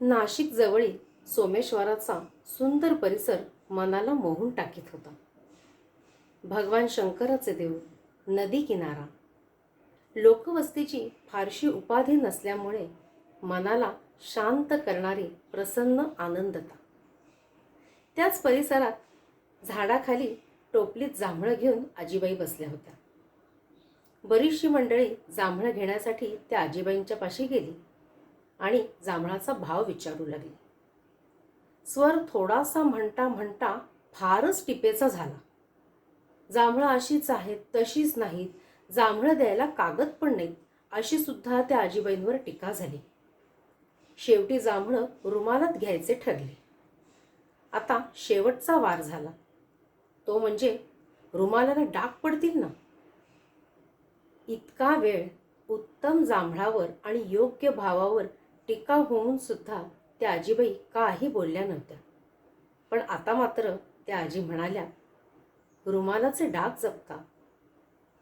नाशिक जवळील सोमेश्वराचा सुंदर परिसर मनाला मोहून टाकीत होता. भगवान शंकराचे देऊळ नदी किनारा. लोकवस्तीची फारशी उपाधी नसल्यामुळे मनाला शांत करणारी प्रसन्न आनंदता. त्याच परिसरात झाडाखाली टोपलीत जांभळं घेऊन आजीबाई बसल्या होत्या. बरीचशी मंडळी जांभळं घेण्यासाठी त्या आजीबाईंच्या पाशी गेली. आणि जांभळाचा भाव विचारू लागली. स्वर थोडासा म्हणता म्हणता फारच टिपेचा झाला. जांभळं अशीच आहेत तशीच नाहीत जांभळं द्यायला कागद पण नाहीत अशी सुद्धा त्या आजीबाईंवर टीका झाली. शेवटी जांभळं रुमालात घ्यायचे ठरले. आता शेवटचा वार झाला. तो म्हणजे रुमालाला डाग पडतील ना? इतका वेळ उत्तम जांभळावर आणि योग्य भावावर टीका होऊन सुद्धा त्या आजीबाई काही बोलल्या नव्हत्या. पण आता मात्र त्या आजी म्हणाल्या रुमालाचे डाग जपता.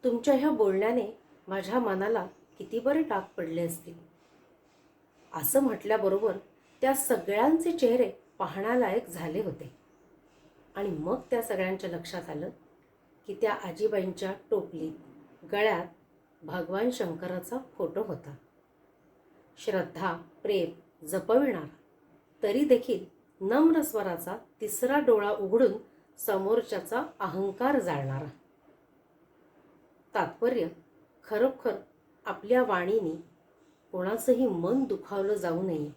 तुमच्या ह्या बोलण्याने माझ्या मनाला किती बरे डाग पडले असतील. असं म्हटल्याबरोबर त्या सगळ्यांचे चेहरे पाहण्यालायक झाले होते. आणि मग त्या सगळ्यांच्या लक्षात आलं की त्या आजीबाईंच्या टोपलीत गळ्यात भगवान शंकराचा फोटो होता. श्रद्धा प्रेम जपविणारा. तरी देखील नम्र स्वराचा तिसरा डोळा उघडून समोरच्याचा अहंकार जाळणारा. तात्पर्य खरोखर आपल्या वाणीने कोणाचंही मन दुखावलं जाऊ नये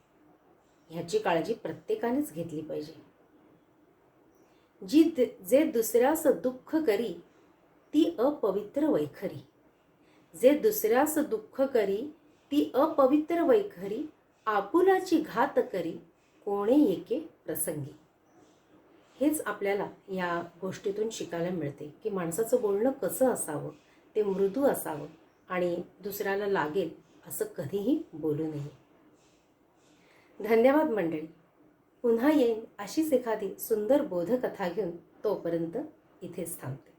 ह्याची काळजी प्रत्येकानेच घेतली पाहिजे. जी जे दुसऱ्यास दुःख करी ती अपवित्र वैखरी. जे दुसऱ्यास दुःख करी ती अपवित्र वैखरी आपुलाची घात करी कोणे एके प्रसंगी. हेच आपल्याला या गोष्टीतून शिकायला मिळते की माणसाचं बोलणं कसं असावं ते मृदू असावं आणि दुसऱ्याला लागेल असं कधीही बोलू नये. धन्यवाद मंडळी. पुन्हा येईन अशीच एखादी सुंदर बोधकथा घेऊन तोपर्यंत इथेच थांबते.